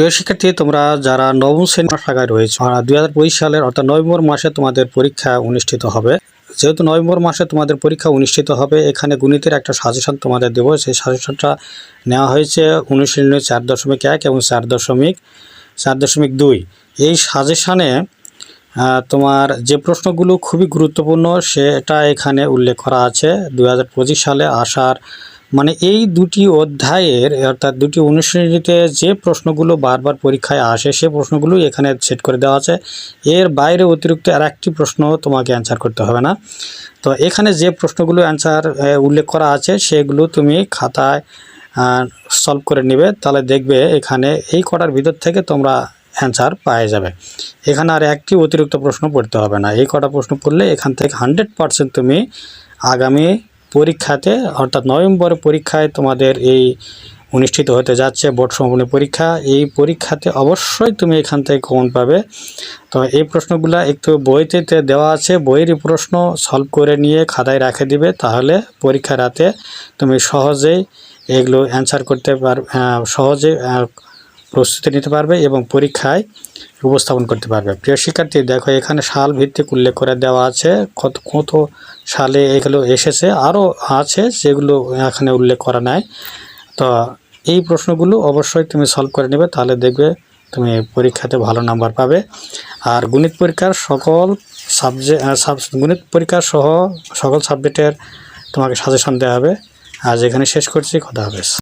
প্রিয় শিক্ষার্থী, তোমরা যারা নবম শ্রেণি শাখায় রয়েছে দুই হাজার পঁচিশ সালের অর্থাৎ নভেম্বর মাসে তোমাদের পরীক্ষা অনুষ্ঠিত হবে। যেহেতু নভেম্বর মাসে তোমাদের পরীক্ষা অনুষ্ঠিত হবে, এখানে গণিতের একটা সাজেশন তোমাদের দেবো। সেই সাজেশনটা নেওয়া হয়েছে অনুশীলনী চার দশমিক এক এবং চার দশমিক চার দশমিক দুই। এই সাজেশানে তোমার যে প্রশ্নগুলো খুবই গুরুত্বপূর্ণ, সেটা এখানে উল্লেখ করা আছে। দু হাজার পঁচিশ সালে আসার মানে এই দুটি অধ্যায়ের, অর্থাৎ দুটি অনুশ্রেণীতে যে প্রশ্নগুলো বারবার পরীক্ষায় আসে, সে প্রশ্নগুলো এখানে সেট করে দেওয়া আছে। এর বাইরে অতিরিক্ত আর একটি প্রশ্ন তোমাকে অ্যান্সার করতে হবে না। তো এখানে যে প্রশ্নগুলো অ্যান্সার উল্লেখ করা আছে, সেগুলো তুমি খাতায় সলভ করে নেবে। তাহলে দেখবে এখানে এই কটার ভিতর থেকে তোমরা অ্যান্সার পাওয়া যাবে। এখানে আর একটি অতিরিক্ত প্রশ্ন পড়তে হবে না। এই কটা প্রশ্ন পড়লে এখান থেকে হান্ড্রেড পারসেন্ট তুমি আগামী পরীক্ষাতে, অর্থাৎ নভেম্বরে পরীক্ষায় তোমাদের এই অনুষ্ঠিত হতে যাচ্ছে বোর্ড সমাপনী পরীক্ষা। এই পরীক্ষাতে অবশ্যই তুমি এখান থেকে কমন পাবে। তো এই প্রশ্নগুলো একটু বইতে দেওয়া আছে। বইয়েরই প্রশ্ন সলভ করে নিয়ে খাতায় রেখে দিবে। তাহলে পরীক্ষা রাতে তুমি সহজেই এগুলো অ্যান্সার করতে পার সহজে প্রস্তুতি নিতে পারবে এবং পরীক্ষায় উপস্থাপন করতে পারবে। প্রিয় শিক্ষার্থী, দেখো এখানে সাল ভিত্তিক উল্লেখ করে দেওয়া আছে। কত কত সালে এগুলো এসেছে? আরও আছে যেগুলো এখানে উল্লেখ করা নাই। তো এই প্রশ্নগুলো অবশ্যই তুমি সলভ করে নেবে, তাহলে দেখবে তুমি পরীক্ষাতে ভালো নাম্বার পাবে। আর গণিত পরীক্ষার সকল সাবজেক্ট গণিত পরীক্ষা সহ সকল সাবজেক্টের তোমাকে সাজেশন দেওয়া হবে। আজ এখানে শেষ করছি। কথা হবে